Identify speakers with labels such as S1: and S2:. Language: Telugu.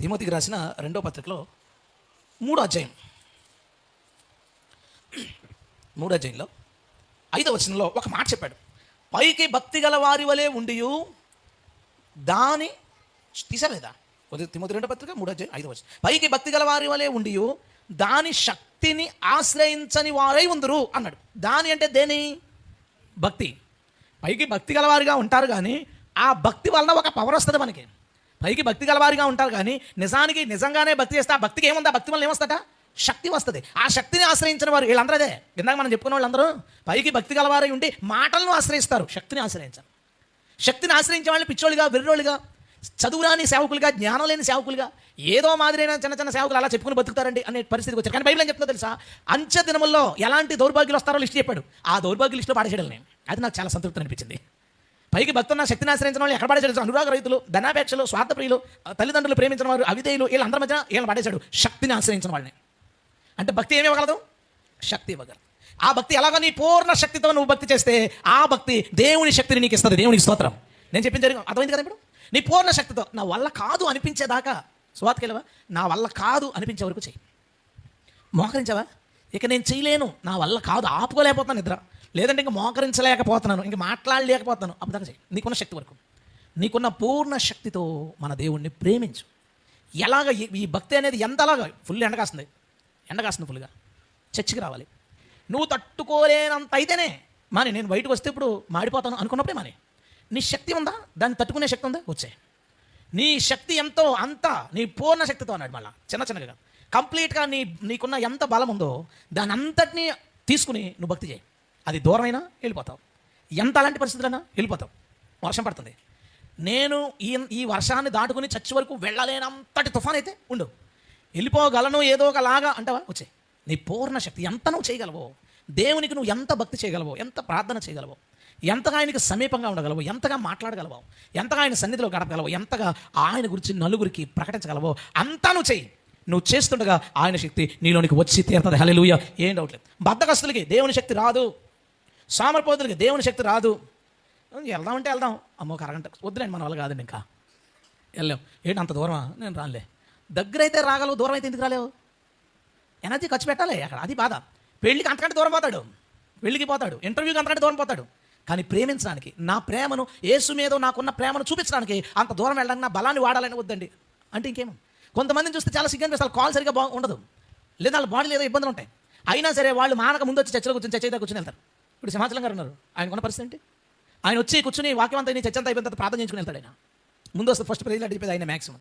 S1: తిమోతికి రాసిన రెండో పత్రికలో మూడో అధ్యాయం. మూడో అధ్యాయంలో ఐదో వచనంలో ఒక మాట చెప్పాడు. పైకి భక్తి గల వారి వలె ఉండియు దాని తీసలేదా? కొద్దిగా తిమోతి రెండో పత్రిక మూడో అధ్యాయం ఐదో వచనం. పైకి భక్తి గల వారి వలె ఉండియు దాని శక్తిని ఆశ్రయించని వారై ఉందరు అన్నాడు. దాని అంటే దేని? భక్తి. పైకి భక్తి గలవారిగా ఉంటారు కానీ ఆ భక్తి వలన ఒక పవర్ వస్తుంది మనకి. పైకి భక్తి గలవారిగా ఉంటారు కానీ నిజానికి నిజంగానే భక్తి చేస్తే ఆ భక్తికి ఏముందా? భక్తి వల్ల ఏమొస్తుందట? శక్తి వస్తుంది. ఆ శక్తిని ఆశ్రయించిన వారు వీళ్ళందరూ అదే ఇందాక మనం చెప్పుకున్న వాళ్ళందరూ పైకి భక్తి గలవారై ఉండి మాటలను ఆశ్రయిస్తారు. శక్తిని ఆశ్రయించారు. శక్తిని ఆశ్రయించే వాళ్ళని పిచ్చోళ్ళుగా వెర్రోళ్ళుగా చదువురాని సేవకులుగా జ్ఞానం లేని సేవకులుగా ఏదో మాదిరైన చిన్న చిన్న సేవకులు అలా చెప్పుకుని బతుకుతారండి అనే పరిస్థితికి వచ్చారు. కానీ బైబిల్ ఏం చెప్తుందో తెలుసా? అంచె దినముల్లో ఎలాంటి దౌర్భాగ్యులు వస్తారో లిస్ట్ చెప్పాడు. ఆ దౌర్భాగ్య లిస్టులో పాడేసాడు నేను అది నాకు చాలా సంతృప్తి అనిపించింది. పైకి భక్తున్న శక్తిని ఆశ్రయించిన వాళ్ళు ఎక్కడ పడేశాడు అనురాగ రైతులు ధనాపేక్షలు స్వార్థప్రియులు తల్లిదండ్రులు ప్రేమించిన వారు అవిధేయులు వీళ్ళందరి మధ్య వీళ్ళని పడేశాడు. శక్తిని ఆశ్రయించిన వాళ్ళని. అంటే భక్తి ఏమి ఇవ్వగలదు? శక్తి ఇవ్వగలదు. ఆ భక్తి ఎలాగో నీ పూర్ణ శక్తితో నువ్వు భక్తి చేస్తే ఆ భక్తి దేవుని శక్తిని నీకు ఇస్తుంది. దేవునికి స్తోత్రం. నేను చెప్పిన జరిగింది అర్థమైంది కదా ఇప్పుడు? నీ పూర్ణ శక్తితో నా వల్ల కాదు అనిపించేదాకా స్వాతకెళ్ళవా నా వల్ల కాదు అనిపించే వరకు చెయ్యి. మోకరించావా? ఇక నేను చేయలేను నా వల్ల కాదు. ఆపుకోలేకపోతున్నాను నిద్ర. లేదంటే ఇంక మోకరించలేకపోతున్నాను ఇంక మాట్లాడలేకపోతున్నాను. అప్పుడు చేయి నీకున్న శక్తి వరకు. నీకున్న పూర్ణ శక్తితో మన దేవుణ్ణి ప్రేమించు. ఎలాగ ఈ- భక్తి అనేది ఎంతలాగా? ఫుల్ ఎండ కాస్తుంది. ఎండ కాస్తుంది ఫుల్గా. చర్చికి రావాలి. నువ్వు తట్టుకోలేనంత అయితేనే మాని నేను బయటకు వస్తే ఇప్పుడు మాడిపోతాను అనుకున్నప్పుడే మాని. నీ శక్తి ఉందా? దాన్ని తట్టుకునే శక్తి ఉందా? వచ్చే. నీ శక్తి ఎంతో అంత నీ పూర్ణ శక్తితో అన్నాడు మళ్ళా. చిన్న చిన్నగా. కంప్లీట్గా నీ నీకున్న ఎంత బలం ఉందో దాని అంతటినీ తీసుకుని నువ్వు భక్తి చేయి. అది దూరమైనా వెళ్ళిపోతావు. ఎంత అలాంటి పరిస్థితులైనా వెళ్ళిపోతావు. వర్షం పడుతుంది. నేను ఈ ఈ వర్షాన్ని దాటుకుని చచ్చి వరకు వెళ్ళలేనంతటి తుఫాన్ అయితే ఉండు వెళ్ళిపోగలను ఏదో ఒకలాగా అంటావా? వచ్చే నీ పూర్ణ శక్తి ఎంత నువ్వు చేయగలవో దేవునికి నువ్వు ఎంత భక్తి చేయగలవో ఎంత ప్రార్థన చేయగలవో ఎంతగా ఆయనకి సమీపంగా ఉండగలవో ఎంతగా మాట్లాడగలవో ఎంతగా ఆయన సన్నిధిలో గడపగలవో ఎంతగా ఆయన గురించి నలుగురికి ప్రకటించగలవో అంతా నువ్వు చెయ్యి నువ్వు చేస్తుండగా ఆయన శక్తి నీలోనికి వచ్చి తీరుతుంది. హల్లెలూయా. ఏం డౌట్ లేదు. బద్దకస్తులకి దేవుని శక్తి రాదు. సామర్పోతులకి దేవుని శక్తి రాదు. వెళ్దామంటే వెళ్దాం. అమ్మో ఒక అరగంట. వద్దులేండి మన వాళ్ళు కాదండి ఇంకా. వెళ్ళాం. ఏంటి అంత దూరమా? నేను రానులే. దగ్గర అయితే రాగలవు దూరం అయితే ఎందుకు రాలేవు? ఎనర్జీ ఖర్చు పెట్టాలి అక్కడ అది బాధ. పెళ్ళికి అంతకంటే దూరం పోతాడు. పెళ్ళికి పోతాడు. ఇంటర్వ్యూకి అంతకంటే దూరం పోతాడు. కానీ ప్రేమించడానికి నా ప్రేమను యేసు మీద నాకున్న ప్రేమను చూపించడానికి అంత దూరం వెళ్ళడానికి నా బలాన్ని వాడాలని వద్దండి. అంటే ఇంకేమో కొంతమందిని చూస్తే చాలా సిగ్గు అనిపిస్తారు కాల్ సరిగా బా ఉండదు. లేదా వాళ్ళ బాడీలో ఏదో ఇబ్బందులు ఉంటాయి. అయినా సరే వాళ్ళు మానక ముందు వచ్చి చర్చలో కూర్చొని చర్చ దగ్గర కూర్చొని వెళ్తారు. ఇప్పుడు సింహాచలం గారు ఉన్నారు. ఆయనకున్న పరిస్థితి ఏంటి? ఆయన వచ్చి కూర్చుని వాక్యం అంతా చర్చ అంతా అయిపోయిన తర్వాత ప్రార్థన చేసుకుని వెళ్తాడు ఆయన. ముందు వస్తే ఫస్ట్ ప్రైజ్ అడిగిపోయింది ఆయన మ్యాక్సిమం